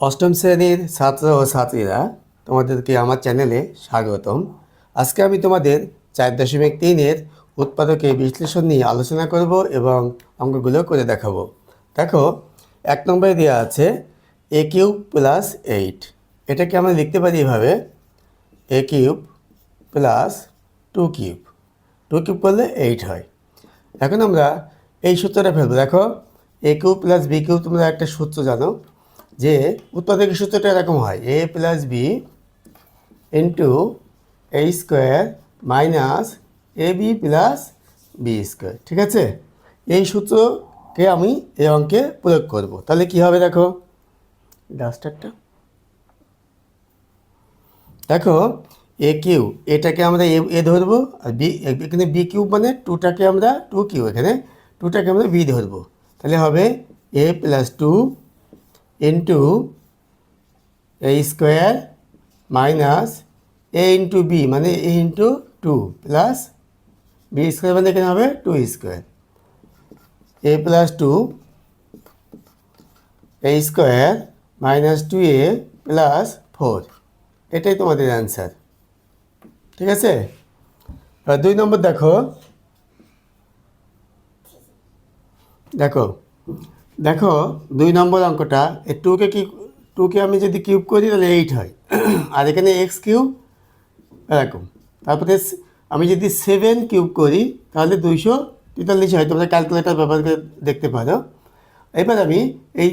অষ্টম শ্রেণির ছাত্র ও ছাত্রীরা তোমাদেরকে আমার চ্যানেলে স্বাগতম। আজকে আমি তোমাদের চার দশমিক তিনের উৎপাদকের বিশ্লেষণ নিয়ে আলোচনা করব এবং অঙ্কগুলো করে দেখাবো। দেখো, এক নম্বরে দেওয়া আছে এ কিউব প্লাস এইট। এটাকে আমরা লিখতে পারি এভাবে, A cube plus two cube. Two cube করলে এইট হয়। এখন আমরা এই সূত্রটা ফেলব। দেখো, A cube plus B cube তোমরা একটা সূত্র জানো। যে উৎপাদকের সূত্রটা এরকম হয় A plus B into A square minus A B plus B square ঠিক আছে? এই সূত্রকে আমি এই অঙ্কে প্রয়োগ করব। তাহলে কি হবে দেখো? ডাস্টারটা। দেখো এ কিউ এটাকে আমরা এ এ ধরবো, আর বি এখানে বি কিউ মানে টুটাকে আমরা টু কিউ এখানে টুটাকে আমরা বি ধরবো। তাহলে হবে A plus two into A square minus A into B মানে A into two plus B square মানে এখানে হবে two square A plus two A square minus two A plus four এটাই তোমাদের অ্যান্সার ঠিক আছে? দুই নম্বর দেখো। দেখো দেখো, দুই নম্বর অঙ্কটা, এই টুকে কি টুকে আমি যদি কিউব করি, তাহলে এইট হয়। আর এখানে এক্স কিউব এরকম। তারপরে আমি যদি সেভেন কিউব করি, তাহলে দুইশো তেতাল্লিশ হয়। তোমরা ক্যালকুলেটার ব্যবহার করে দেখতে পারো। এবার আমি এই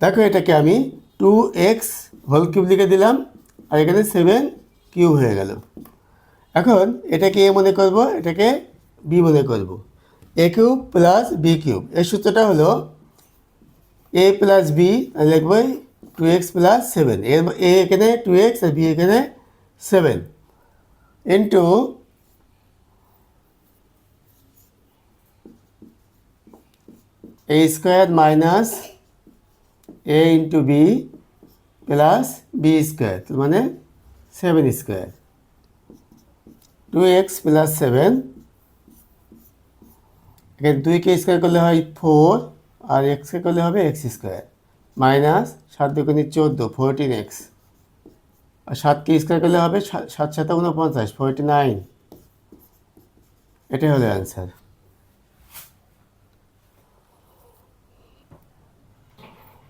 দেখো, এটাকে আমি টু এক্স হোল কিউব লিখে দিলাম, আর এখানে সেভেন কিউব হয়ে গেল। এখন এটাকে এ মনে করব, এটাকে বি মনে করব। A cube plus B cube এর সূত্রটা হলো এ প্লাস বি লিখব টু এক্স প্লাস সেভেন এর এ এখানে টু এক্স আর বি এখানে seven into A square minus A into B plus B square মানে seven square two X plus seven এখানে দুইকে স্কোয়ার করলে হয় ফোর, আর এক্সকে করলে হবে এক্স স্কোয়ার। মাইনাস সাত দুগুণি চোদ্দ ফোরটিন এক্স আর সাতকে স্কোয়ার করলে হবে সাত- সাত উনপঞ্চাশ ফোরটি নাইন এটাই হলো অ্যান্সার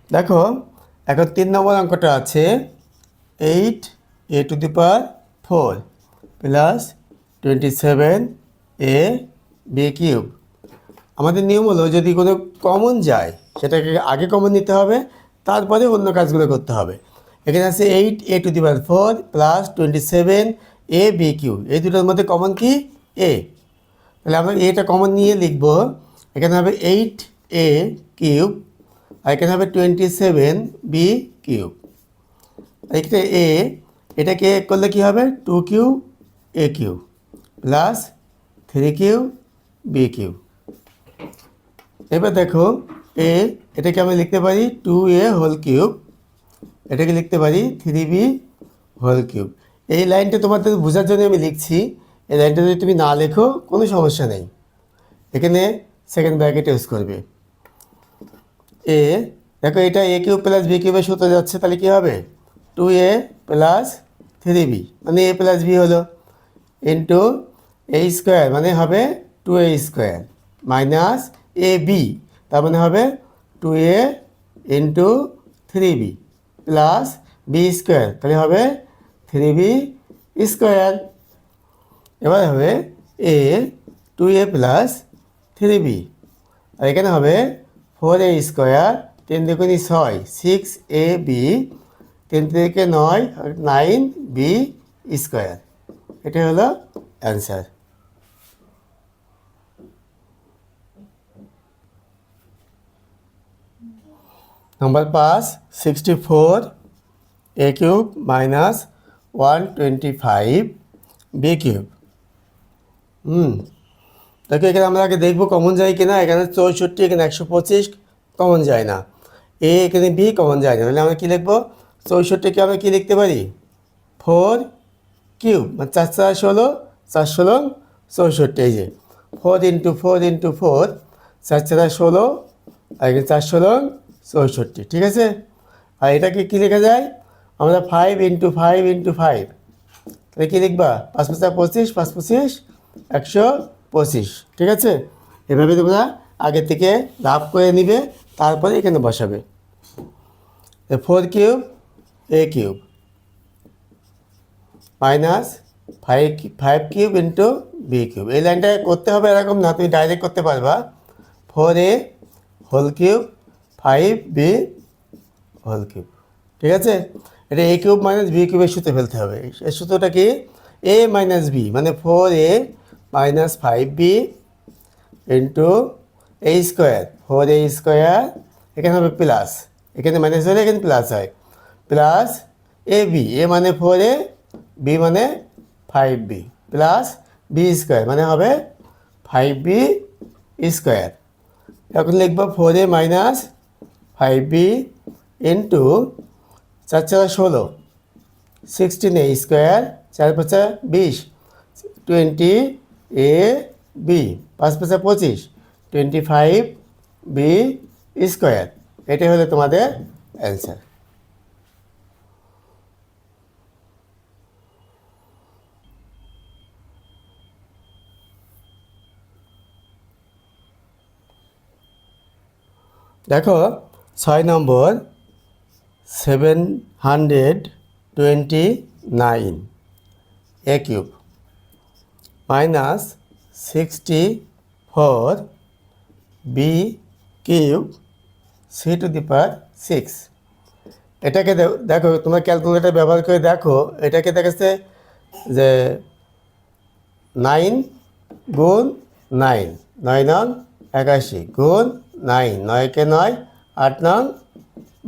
দেখো, এখন তিন নম্বর অঙ্কটা আছে eight A to the power four plus twenty seven A B cube আমাদের নিয়ম হলো যদি কোনো কমন যায়, সেটাকে আগে কমন নিতে হবে, তারপরে অন্য কাজগুলো করতে হবে। এখানে আছে eight A to the power four plus twenty seven A B cube এই দুটোর মধ্যে কমন কি? এ তাহলে আমরা এটা কমন নিয়ে লিখব। এখানে হবে এইট এ কিউব আর এখানে হবে টোয়েন্টি সেভেন বি কিউব এখানে এ এটাকে করলে কি হবে? Two cube A cube plus three cube B cube এবার দেখো এ এটাকে আমি লিখতে পারি টু এ হোল কিউব এটাকে লিখতে পারি থ্রি বি হোল কিউব এই লাইনটা তোমাদের বোঝার জন্য আমি লিখছি। এই লাইনটা যদি তুমি না লেখো, কোনো সমস্যা নেই। এখানে সেকেন্ড ব্র্যাকেট ইউজ করবে। এ দেখো এটা এ কিউব প্লাস বি কিউবের সূত্র যাচ্ছে, তাহলে কী হবে? Two A plus three B মানে এ প্লাস বি হলো। ইন্টু এ স্কোয়ার মানে হবে two A square minus A B তার মানে হবে two A into three B plus B square তাহলে হবে থ্রি বি স্কোয়ার এবার হবে A two A plus three B আর এখানে হবে ফোর এ স্কোয়ার তিন দুগুণি ছয় সিক্স এ বি তিন থেকে নয় নাইন বি স্কোয়ার এটা হলো অ্যান্সার নম্বর পাঁচ sixty four A cube minus one twenty five B cube hmm দেখো, এখানে আমরা আগে দেখব কমন যায় কিনা। এখানে চৌষট্টি, এখানে একশো পঁচিশ কমন যায় না। এ এখানে বি কমন যায় না। তাহলে আমরা কী লিখব? চৌষট্টিকে আমরা কী লিখতে পারি? ফোর কিউব মানে চার চার ষোলো চার ষোলো, চৌষট্টি। এই যে four into four into four চার চার ষোলো, আর এখানে চার ষোলো চৌষট্টি, ঠিক আছে? আর এটাকে কী লেখা যায়? আমরা five into five into five তাহলে কী লিখবা? পাঁচ পাঁচা পঁচিশ, পাঁচ পঁচিশ, একশো পঁচিশ, ঠিক আছে? এভাবে তোমরা আগে থেকে লাভ করে নিবে, তারপরে এখানে বসাবে। Four cube A cube minus five five cube into B cube এই লাইনটা করতে হবে এরকম না, তুমি ডাইরেক্ট করতে পারবা। Four A whole cube five B, whole cube. ঠিক আছে? এটা এ কিউব মাইনাস বি কিউবের সূত্রে ফেলতে হবে। এই সূত্রটা কি? এ মাইনাস বি মানে four A minus five B into A square. Four A square, এখানে হবে প্লাস। এখানে মাইনাস হলে এখানে প্লাস হয়। প্লাস এ বি, এ মানে ফোর এ, বি মানে five B. Plus B square মানে হবে ফাইভ বি স্কোয়ার। এখন লিখব four A minus five B into চার চার ষোলো সিক্সটিন এ স্কোয়ার চার পাঁচা বিশ টোয়েন্টি এ বি পাঁচ পাঁচা পঁচিশ টোয়েন্টি ফাইভ বি স্কোয়ার এটাই হলো তোমাদের অ্যান্সার দেখো ছয় নম্বর seven hundred twenty nine A cube minus sixty four B cube C to the power six এটাকে দেখো, তোমরা ক্যালকুলেটার ব্যবহার করে দেখো, এটাকে দেখাচ্ছে যে নাইন গুণ নাইন নয় নং একাশি, গুণ নাইন নয়কে নয় আট নং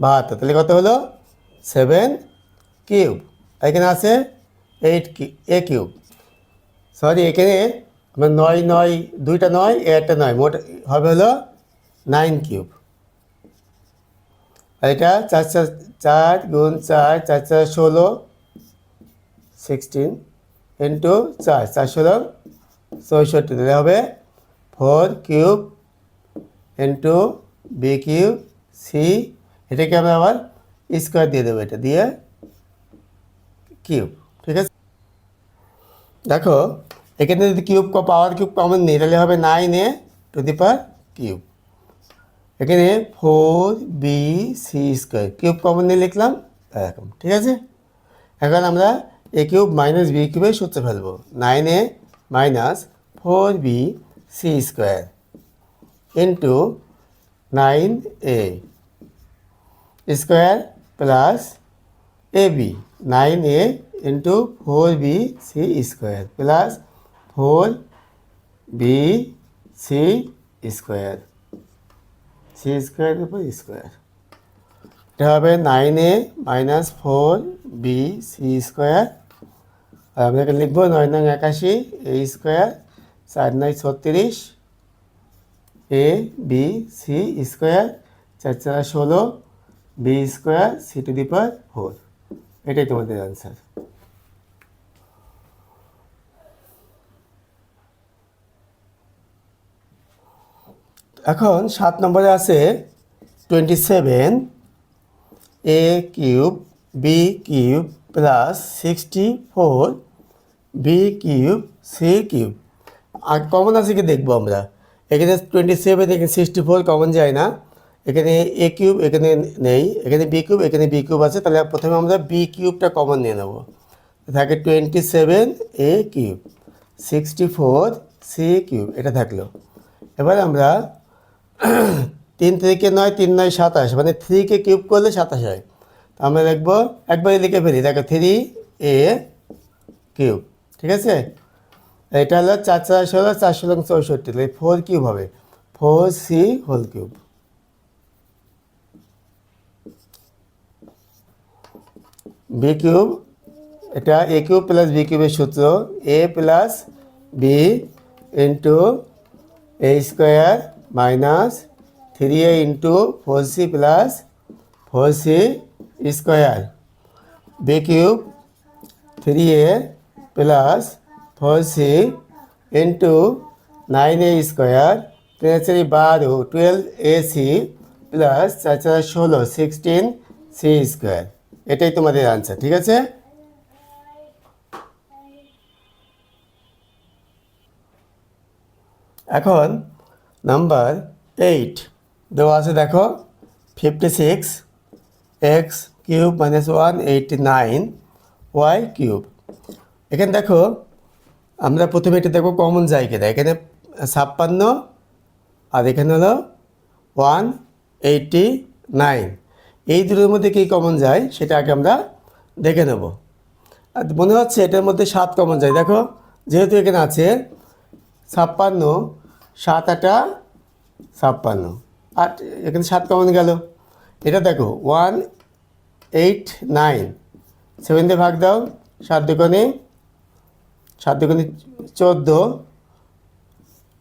বাহাত্তর। তাহলে কত হলো? সেভেন কিউব এখানে আছে এইট কি এ কিউব সরি এখানে আমার নয় নয়, দুইটা নয়, এ একটা নয়। মোট হবে হলো নাইন কিউব আর এটা চার চার চার গুণ চার চার চার ষোলো সিক্সটিন ইন্টু চার। চার ষোলো চৌষট্টি তাহলে হবে four cube into B cube C এটাকে আমরা আবার স্কোয়ার দিয়ে দেবো এটা দিয়ে কিউব ঠিক আছে? দেখো, এখানে যদি কিউব পাওয়ার কিউব কমন নেই, তাহলে হবে nine A to the power cube এখানে four B C square cube common নিয়ে লিখলাম, এরকম, ঠিক আছে? এখন আমরা এ কিউব মাইনাস বি কিউবের সূত্র ফেলব nine A minus four B C square into nine A square plus A B, nine A into four B C square plus four B C square. C square উপর square. এটা হবে nine A minus four B C square. আর এখানে লিখব নয় নং একাশি এ square, চার নয় ছত্রিশ এ বি সি স্কোয়ার, চার চার ষোলো B square C to the power four এটাই তোমাদের অ্যান্সার এখন সাত নম্বরে আছে twenty seven A cube B cube plus sixty four B cube C cube R common আছে কি দেখব আমরা? এখানে টোয়েন্টি সেভেন এখানে সিক্সটি ফোর কমন যায় না। এখানে এ কিউব এখানে নেই, এখানে বি কিউব এখানে বি কিউব আছে, তাহলে প্রথমে আমরা বি কিউবটা কমন নিয়ে নেব। থাকে twenty seven A cube sixty four C cube এটা থাকল। এবার আমরা তিন থেকে নয়, তিন নয়, সাতাশ মানে থ্রিকে কিউব করলে সাতাশ হয়। আমরা লিখব, একবারে লিখে ফেলি, দেখো থ্রি এ কিউব ঠিক আছে? এটা হলো চার চার ষোলো চার ষোলো, চৌষট্টি ফোর কিউব হবে। Four C whole cube B cube এটা এ কিউব প্লাস বি কিউবের সূত্র A plus B into A square minus three A into four C plus four C square B cube three A plus four C into nine A square তিন চারি বারো twelve A C plus চার চার ষোলো sixteen C square এটাই তোমাদের answer ঠিক আছে? এখন নাম্বার এইট দেওয়া আছে, দেখো fifty six X cube minus one eighty nine Y cube এখানে দেখো, আমরা প্রথমে এটা দেখো কমন যায় এখানে ছাপ্পান্ন, আর এখানে হলো ওয়ান এইটি নাইন এই দুটোর মধ্যে কী কমন যায়? সেটা আগে আমরা দেখে নেব। আর মনে হচ্ছে এটার মধ্যে সাত কমন যায়। দেখো, যেহেতু এখানে আছে ছাপ্পান্ন, সাত আটা, ছাপ্পান্ন। আট এখানে সাত কমন গেল। এটা দেখো ওয়ান এইট নাইন সেভেন দিয়ে ভাগ দাও, সাত দুগুণে সাত দুগুণে চোদ্দ।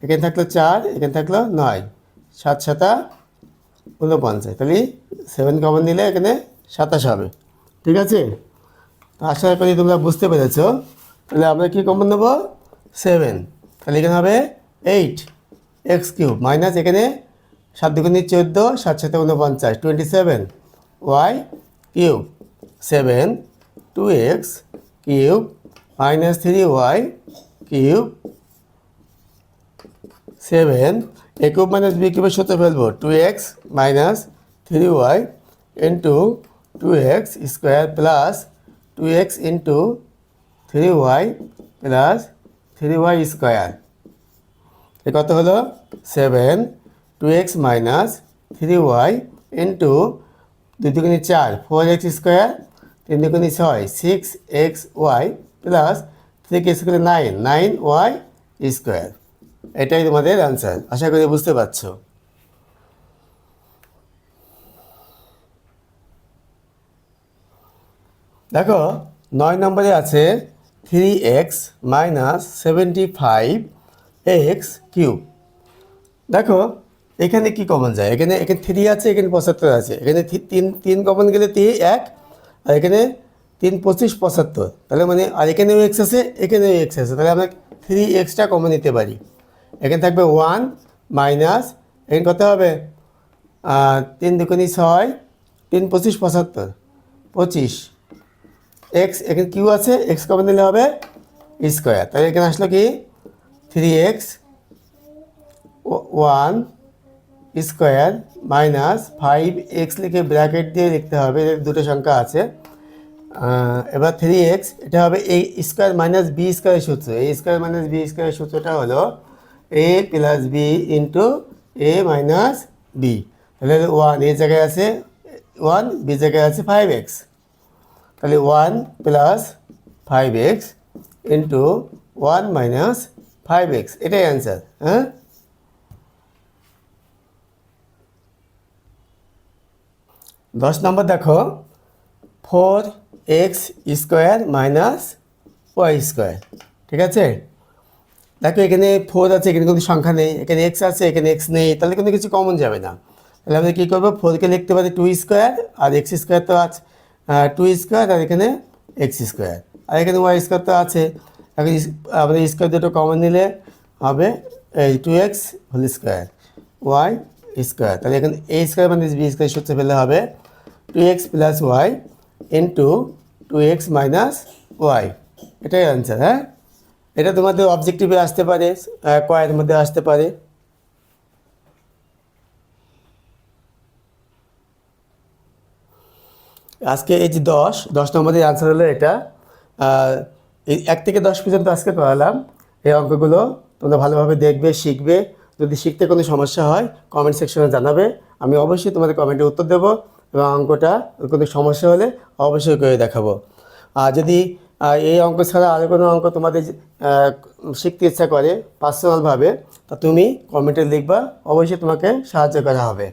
এখানে থাকল চার, এখানে থাকল নয়। সাত সাতা ঊনপঞ্চাশ তাহলে সেভেন কমন নিলে এখানে সাতাশ হবে। ঠিক আছে? আশা করি তোমরা বুঝতে পেরেছ। তাহলে আমরা কী কমন নেব? সেভেন তাহলে এখানে হবে এইট এক্স কিউব মাইনাস এখানে সাত দুগুণে চোদ্দ, সাত সাথে ঊনপঞ্চাশ। Twenty seven Y cube seven two X cube minus three Y cube seven A cube minus B কিউবের সূত্র ফেলব two X minus three Y into two X square plus two X into three Y plus three Y square এ কত হলো? Seven two X minus three Y into দুই দুগুণি চার four x square তিন দুগুণি ছয় six X Y plus three কে square nine nine Y square এটাই তোমাদের অ্যান্সার আশা করি বুঝতে পারছ। দেখো, নয় নম্বরে আছে three X minus seventy five X cube দেখো, এখানে কি কমন যায়? এখানে এখানে থ্রি আছে, এখানে পঁচাত্তর আছে। এখানে তিন তিন কমন গেলে তিন এক, আর এখানে তিন পঁচিশ পঁচাত্তর। তাহলে মানে আর এখানেও এক্স আছে, এখানেও এক্স আছে। তাহলে আমরা থ্রি এক্সটা কমন নিতে পারি। এখানে থাকবে ওয়ান মাইনাস, এখানে কত হবে? তিন দুগুণি ছয়, তিন পঁচিশ পঁচাত্তর, পঁচিশ। এক্স, এখানে কিউ আছে, এক্স কবে নিলে হবে স্কোয়ার। তাহলে এখানে আসলো কি? Three X, one square minus five X লিখে ব্র্যাকেট দিয়ে লিখতে হবে দুটো সংখ্যা আছে। এবার থ্রি এক্স, এটা হবে এই স্কোয়ার মাইনাস বি স্কোয়ারের সূত্র। এই স্কোয়ার মাইনাস বি স্কোয়ারের সূত্রটা হলো A plus B into A minus B তাহলে ওয়ান এই জায়গায় আছে ওয়ান বি জায়গায় আছে ফাইভ এক্স তাহলে one plus five X into one minus five X এটাই অ্যান্সার হ্যাঁ? দশ নম্বর দেখো four X square minus Y square ঠিক আছে? দেখো, এখানে ফোর আছে, এখানে কোনো সংখ্যা নেই, এখানে এক্স আছে, এখানে এক্স নেই, তাহলে কিন্তু কিছু কমন যাবে না। তাহলে আমরা কী করব? ফোরকে লিখতে পারি টু স্কোয়ার আর এক্স স্কোয়ার তো আছে টু স্কোয়ার আর এখানে এক্স স্কোয়ার আর এখানে ওয়াই স্কোয়ার তো আছে। এখন আমরা স্কোয়ার দুটো কমন নিলে হবে এই two X whole square Y square তাহলে এখানে এ স্কোয়ার মানে বি স্কোয়ার সূত্রে ফেলে হবে two X plus Y into two X minus Y এটাই অ্যান্সার হ্যাঁ? এটা তোমাদের অবজেক্টিভে আসতে পারে কয়ের মধ্যে আসতে পারে। আজকে এই যে দশ দশ নম্বরের আনসার হলো এটা। এই এক থেকে দশ পর্যন্ত আজকে পড়ালাম এই অঙ্কগুলো তোমরা ভালোভাবে দেখবে, শিখবে। যদি শিখতে কোনো সমস্যা হয় কমেন্ট সেকশনে জানাবে। আমি অবশ্যই তোমাদের কমেন্টে উত্তর দেবো এবং অঙ্কটা কোনো সমস্যা হলে অবশ্যই করে দেখাবো। আর যদি এই অঙ্ক ছাড়া আরও কোনো অঙ্ক তোমাদের শিখতে ইচ্ছা করে পার্সোনালভাবে তা তুমি কমেন্টে লিখবা, অবশ্যই তোমাকে সাহায্য করা হবে।